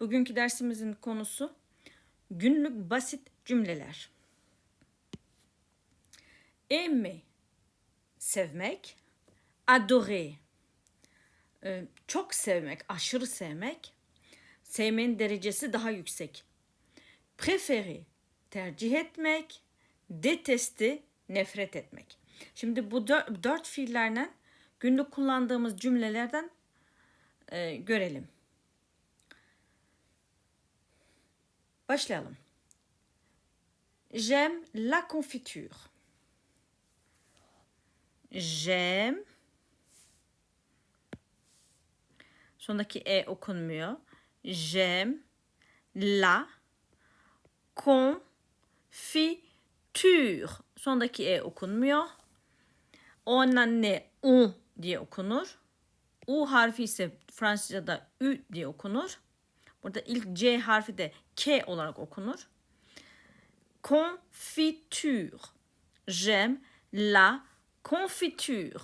Bugünkü dersimizin konusu günlük basit cümleler. Aimer, sevmek. Adorer, e, çok sevmek, aşırı sevmek. Sevmenin derecesi daha yüksek. Préférer, tercih etmek. Détester, nefret etmek. Şimdi bu dört, dört fiillerden günlük kullandığımız cümlelerden e, görelim. Başlayalım. J'aime la confiture. J'aime Sondaki e okunmuyor. J'aime la confiture. Sondaki e okunmuyor. O ne u diye okunur. U harfi ise Fransızca'da ü diye okunur. Burada ilk C harfi de K olarak okunur. Confiture. J'aime la confiture.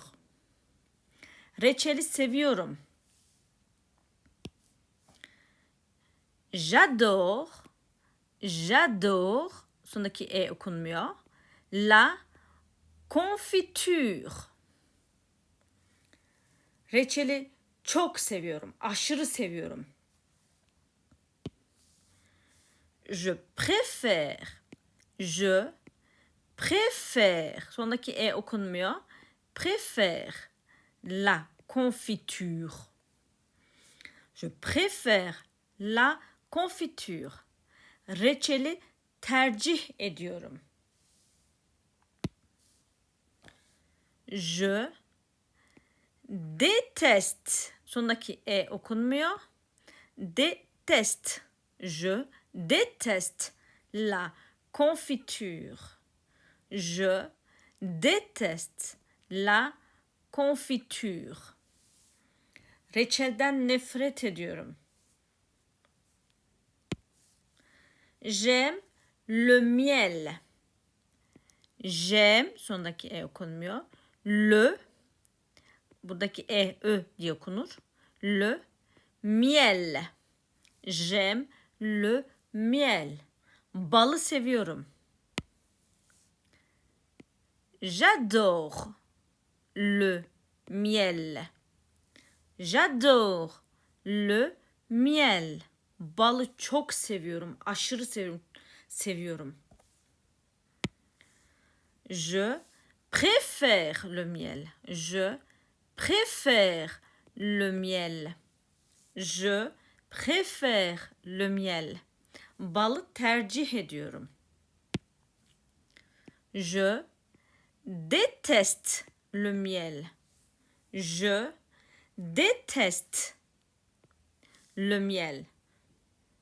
Reçeli seviyorum. J'adore. J'adore. Sondaki e okunmuyor. La confiture. Reçeli çok seviyorum. Aşırı seviyorum. Je préfère. Je préfère. Sondaki e okunmuyor. Préfère la confiture. Je préfère la confiture. Reçeli tercih ediyorum. Je déteste. Sondaki e okunmuyor. Déteste. Je déteste la confiture. Je déteste la confiture. Reçelden nefret ediyorum. J'aime le miel. J'aime sondaki e okunmuyor. Le buradaki e ö. Le miel. J'aime le miel. Balı seviyorum. J'adore le miel. J'adore le miel. Balı çok seviyorum. Aşırı seviyorum. Seviyorum. Je préfère le miel. Je préfère le miel. Je préfère le miel. Balı tercih ediyorum. Je déteste le miel. Je déteste le miel.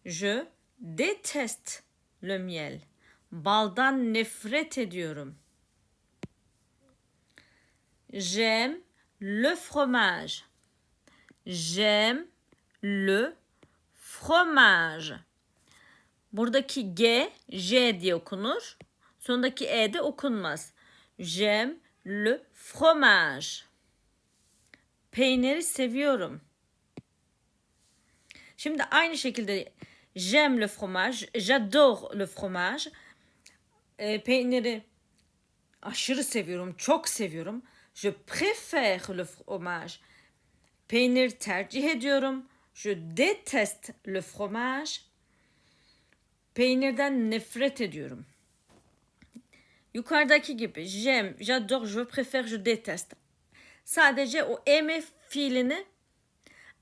Je déteste le miel. Baldan nefret ediyorum. J'aime le fromage. J'aime le fromage. Buradaki G, J diye okunur. Sondaki E de okunmaz. J'aime le fromage. Peyniri seviyorum. Şimdi aynı şekilde j'aime le fromage, j'adore le fromage. E, peyniri aşırı seviyorum, çok seviyorum. Je préfère le fromage. Peynir tercih ediyorum. Je déteste le fromage. Peynirden nefret ediyorum. Yukarıdaki gibi j'aime, j'adore, je préfère, je déteste. Sadece o aimer fiilini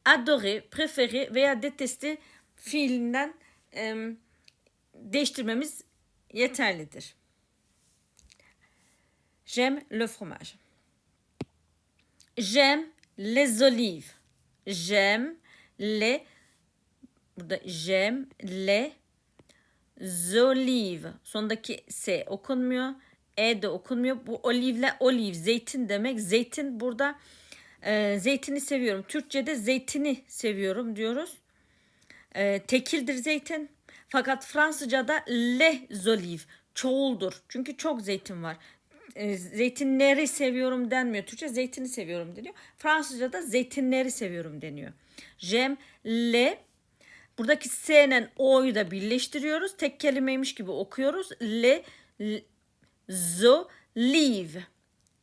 adorer, préférer veya détester fiilinden e, değiştirmemiz yeterlidir. J'aime le fromage. J'aime les olives. J'aime les burada j'aime les olives. Sondaki S okunmuyor. E de okunmuyor. Bu olivle olive zeytin demek. Zeytin burada e, zeytini seviyorum. Türkçe'de zeytini seviyorum diyoruz. E, tekildir zeytin. Fakat Fransızca'da les olives çoğuldur. Çünkü çok zeytin var. E, zeytinleri seviyorum denmiyor. Türkçe zeytini seviyorum deniyor. Fransızca'da zeytinleri seviyorum deniyor. J'aime les Buradaki S ile O'yu da birleştiriyoruz. Tek kelimeymiş gibi okuyoruz. Le, le zo, live.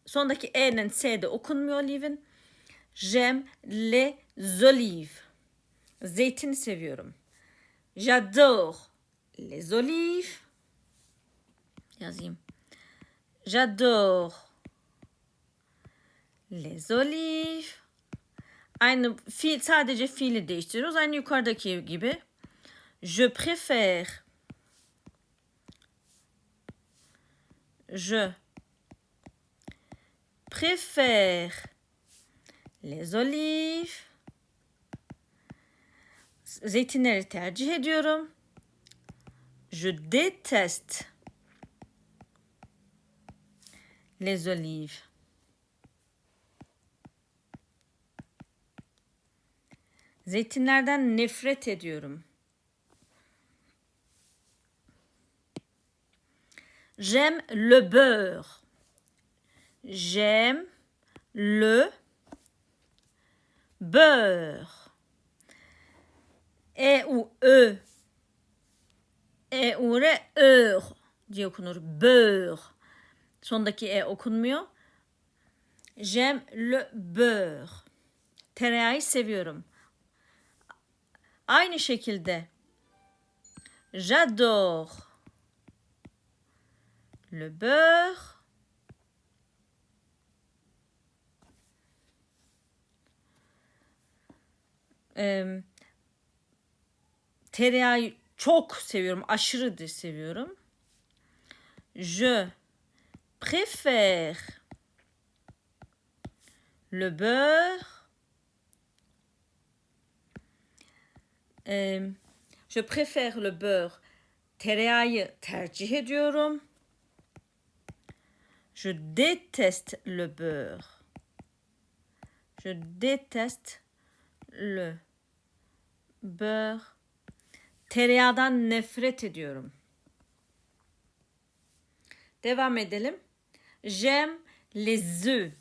Sondaki E ile S de okunmuyor olive'in. J'aime les olives. Zeytini seviyorum. J'adore les olives. Yazayım. J'adore les olives. Aynı fiil sadece fiili değiştiriyoruz. Aynı yukarıdaki gibi. Je préfère. Je préfère les olives. Zeytinleri tercih ediyorum. Je déteste les olives. Zeytinlerden nefret ediyorum. J'aime le beurre. J'aime le beurre. E u ö. E u re ör diye okunur. Beurre. Sondaki e okunmuyor. J'aime le beurre. Tereyağı seviyorum. Aynı şekilde j'adore le beurre. Ee, tereyağı çok seviyorum. Aşırı da seviyorum. Je préfère le beurre. Ee, je préfère le beurre. Tereyağı tercih ediyorum. Je déteste le beurre. Je déteste le beurre. Tereyağdan nefret ediyorum. Devam edelim. J'aime les œufs.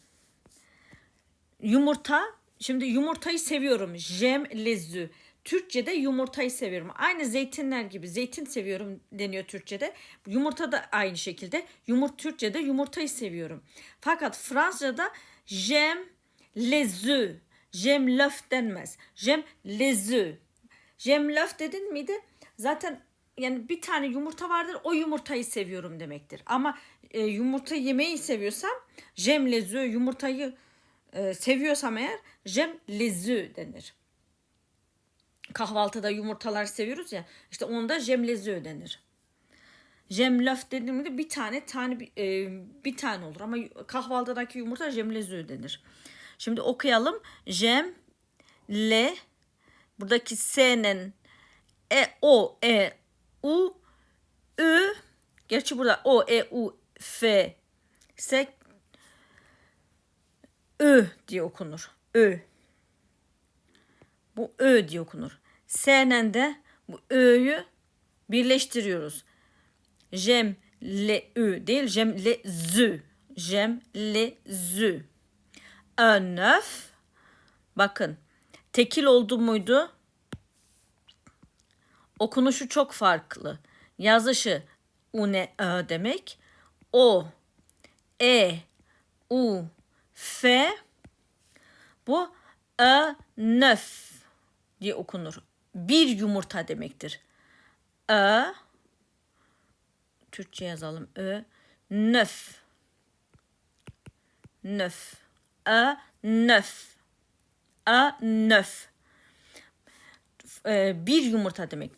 Yumurta. Şimdi yumurtayı seviyorum. J'aime les œufs. Türkçe'de yumurtayı seviyorum. Aynı zeytinler gibi zeytin seviyorum deniyor Türkçe'de. Yumurta da aynı şekilde. Yumurt Türkçe'de yumurtayı seviyorum. Fakat Fransızca'da j'aime les œufs. J'aime l'œuf denmez. J'aime les œufs. J'aime l'œuf dedin miydi? Zaten yani bir tane yumurta vardır o yumurtayı seviyorum demektir. Ama e, yumurta yemeyi seviyorsam j'aime les œufs yumurtayı e, seviyorsam eğer j'aime les œufs denir kahvaltıda yumurtalar seviyoruz ya. İşte onda jemlezi denir. Jemlöf dediğimde bir tane tane bir, e, bir tane olur ama kahvaltıdaki yumurta jemlezi denir. Şimdi okuyalım. Jem le buradaki s'nin e o e u ü gerçi burada o e u f s ö diye okunur. Ö. Bu ö diye okunur. S'nen de bu ö'yü birleştiriyoruz. Jem le ü değil, jem le zü. Jem le zü. Un neuf. Bakın. Tekil oldu muydu? Okunuşu çok farklı. Yazışı une ö demek. O, e, u, f. Bu ö neuf diye okunur. Bir yumurta demektir. Ö Türkçe yazalım. Ö nöf. Nöf. Ö nöf. Ö nöf. Ee, bir yumurta demek.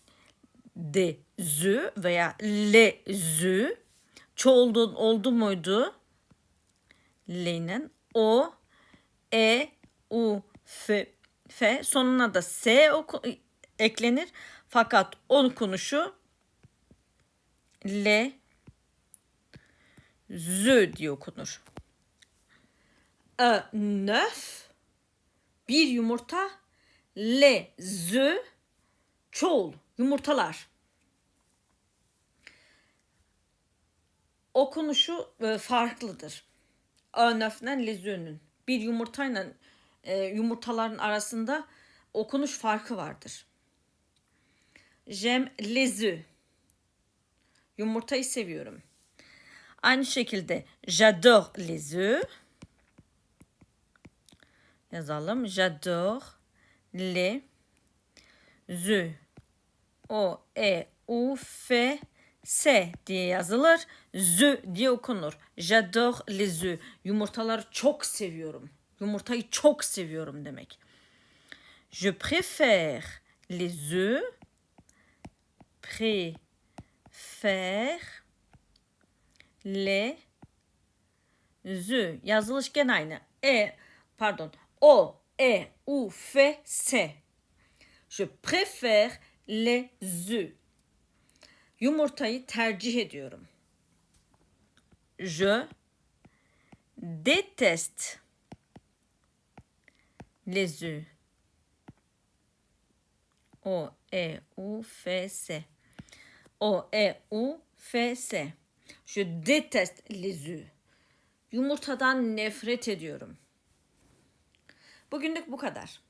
De zü veya le zü çoğuldu oldu muydu? Le'nin o e u f F sonuna da S oku, eklenir. Fakat okunuşu L Z diye okunur. A nöf bir yumurta L Z çoğul yumurtalar. Okunuşu e, farklıdır. A nöf'den lezünün. Bir yumurtayla e, yumurtaların arasında okunuş farkı vardır. Les œufs. Yumurtayı seviyorum. Aynı şekilde j'adore les œufs. Yazalım. J'adore les œufs. O, E, U, F, S diye yazılır. Z diye okunur. J'adore les œufs. Yumurtaları çok seviyorum. Yumurtayı çok seviyorum demek. Je préfère les œufs. Préfère les œufs. Yazılış gene aynı. E, pardon. O, E, U, F, S. Je préfère les œufs. Yumurtayı tercih ediyorum. Je déteste les œufs. O, E, U, F, S. O, E, U, F, S. Je déteste les œufs. Yumurtadan nefret ediyorum. Bugünlük bu kadar.